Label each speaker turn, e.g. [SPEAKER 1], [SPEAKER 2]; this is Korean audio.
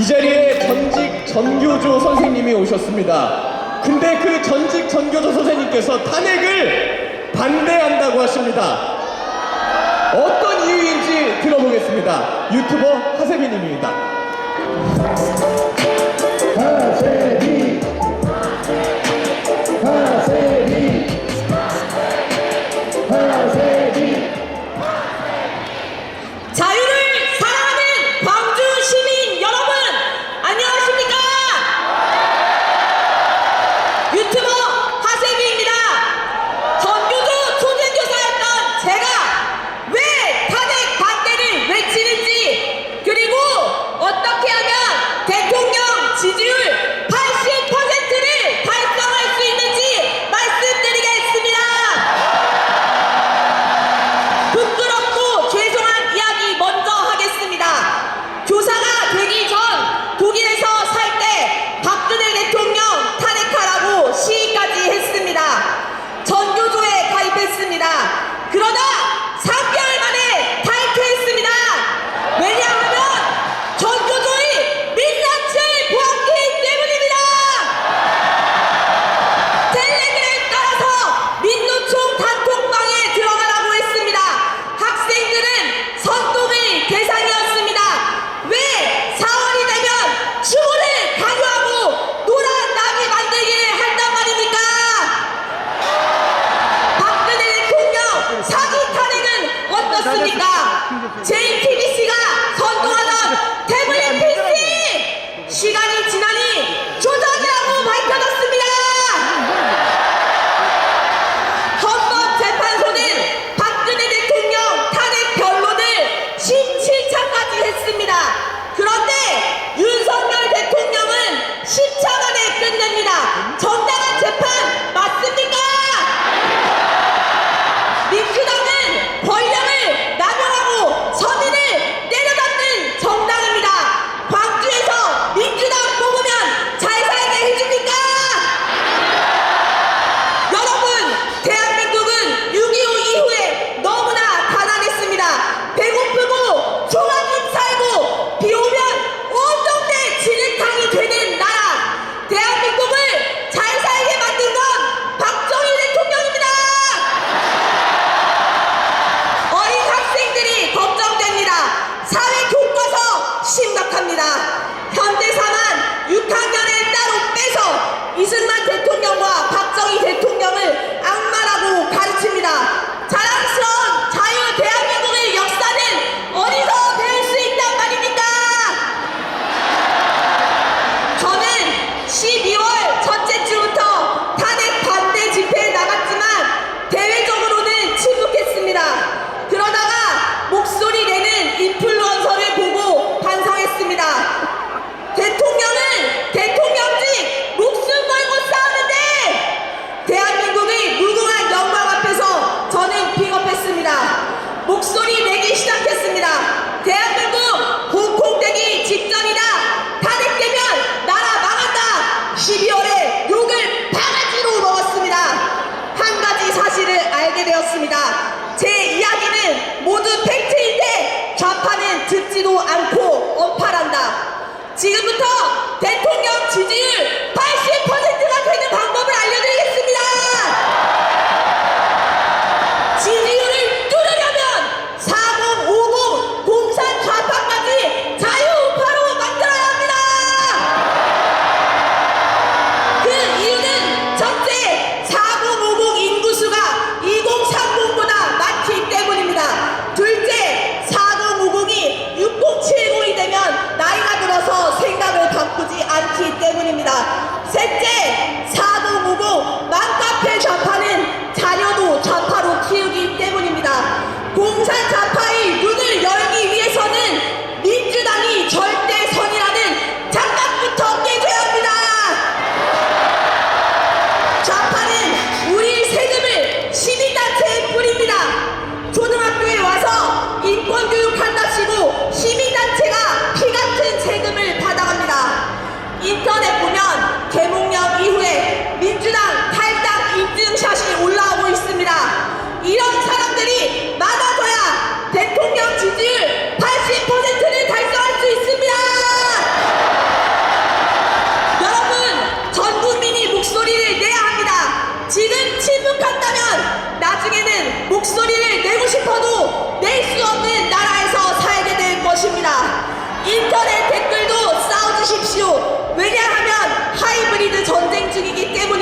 [SPEAKER 1] 이 자리에 전직 전교조 선생님이 오셨습니다. 근데 그 전직 전교조 선생님께서 탄핵을 반대한다고 하십니다. 어떤 이유인지 들어보겠습니다. 유튜버 하세빈입니다. 하세빈 하세빈 하세빈
[SPEAKER 2] 되었습니다. 제 이야기는 모두 팩트인데 좌파는 듣지도 않고 언팔한다. 지금부터 대통령 지지율 내용입니다. 셋째, 없는 나라에서 살게 될 것입니다. 인터넷 댓글도 싸워주십시오. 왜냐하면 하이브리드 전쟁 중이기 때문에